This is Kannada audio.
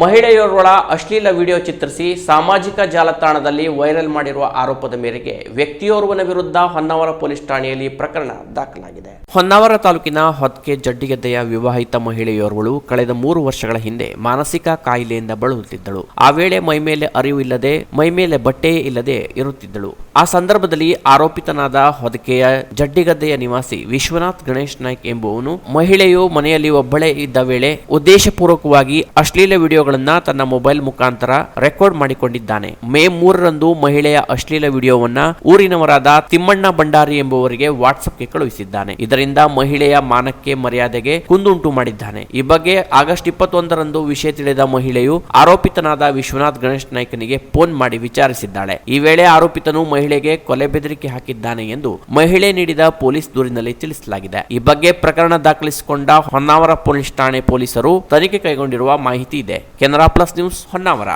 ಮಹಿಳೆಯೋರ್ವಳ ಅಶ್ಲೀಲ ವಿಡಿಯೋ ಚಿತ್ರಿಸಿ ಸಾಮಾಜಿಕ ಜಾಲತಾಣದಲ್ಲಿ ವೈರಲ್ ಮಾಡಿರುವ ಆರೋಪದ ಮೇರೆಗೆ ವ್ಯಕ್ತಿಯೋರ್ವನ ವಿರುದ್ಧ ಹೊನ್ನಾವರ ಪೊಲೀಸ್ ಠಾಣೆಯಲ್ಲಿ ಪ್ರಕರಣ ದಾಖಲಾಗಿದೆ. ಹೊನ್ನಾವರ ತಾಲೂಕಿನ ಹೊತ್ಕೆ ಜಡ್ಡಿಗೆದ್ದೆಯ ವಿವಾಹಿತ ಮಹಿಳೆಯೋರ್ವಳು ಕಳೆದ ಮೂರು ವರ್ಷಗಳ ಹಿಂದೆ ಮಾನಸಿಕ ಕಾಯಿಲೆಯಿಂದ ಬಳಲುತ್ತಿದ್ದಳು. ಆ ವೇಳೆ ಮೈಮೇಲೆ ಅರಿವು ಇಲ್ಲದೆ ಮೈಮೇಲೆ ಬಟ್ಟೆಯೇ ಇಲ್ಲದೆ ಇರುತ್ತಿದ್ದಳು. ಆ ಸಂದರ್ಭದಲ್ಲಿ ಆರೋಪಿತನಾದ ಹೊದಕೆಯ ಜಡ್ಡಿಗದ್ದೆಯ ನಿವಾಸಿ ವಿಶ್ವನಾಥ್ ಗಣೇಶ್ ನಾಯ್ಕ್ ಎಂಬುವನು ಮಹಿಳೆಯು ಮನೆಯಲ್ಲಿ ಒಬ್ಬಳೇ ಇದ್ದ ವೇಳೆ ಉದ್ದೇಶಪೂರ್ವಕವಾಗಿ ಅಶ್ಲೀಲ ವಿಡಿಯೋಗಳನ್ನ ತನ್ನ ಮೊಬೈಲ್ ಮುಖಾಂತರ ರೆಕಾರ್ಡ್ ಮಾಡಿಕೊಂಡಿದ್ದಾನೆ. ಮೇ ಮೂರರಂದು ಮಹಿಳೆಯ ಅಶ್ಲೀಲ ವಿಡಿಯೋವನ್ನ ಊರಿನವರಾದ ತಿಮ್ಮಣ್ಣ ಭಂಡಾರಿ ಎಂಬುವರಿಗೆ ವಾಟ್ಸ್ಆಪ್ಗೆ ಕಳುಹಿಸಿದ್ದಾನೆ. ಇದರಿಂದ ಮಹಿಳೆಯ ಮಾನಕ್ಕೆ ಮರ್ಯಾದೆಗೆ ಕುಂದುಂಟು ಮಾಡಿದ್ದಾನೆ. ಈ ಬಗ್ಗೆ ಆಗಸ್ಟ್ ಇಪ್ಪತ್ತೊಂದರಂದು ವಿಷಯ ತಿಳಿದ ಮಹಿಳೆಯು ಆರೋಪಿತನಾದ ವಿಶ್ವನಾಥ್ ಗಣೇಶ್ ನಾಯ್ಕನಿಗೆ ಫೋನ್ ಮಾಡಿ ವಿಚಾರಿಸಿದ್ದಾಳೆ. ಈ ವೇಳೆ ಆರೋಪಿತನು ಮಹಿಳೆಗೆ ಕೊಲೆ ಬೆದರಿಕೆ ಹಾಕಿದ್ದಾನೆ ಎಂದು ಮಹಿಳೆ ನೀಡಿದ ಪೊಲೀಸ್ ದೂರಿನಲ್ಲಿ ತಿಳಿಸಲಾಗಿದೆ. ಈ ಬಗ್ಗೆ ಪ್ರಕರಣ ದಾಖಲಿಸಿಕೊಂಡ ಹೊನ್ನಾವರ ಪೊಲೀಸ್ ಠಾಣೆ ಪೊಲೀಸರು ತನಿಖೆ ಕೈಗೊಂಡಿರುವ ಮಾಹಿತಿ ಇದೆ. Canara plus news Honnavar.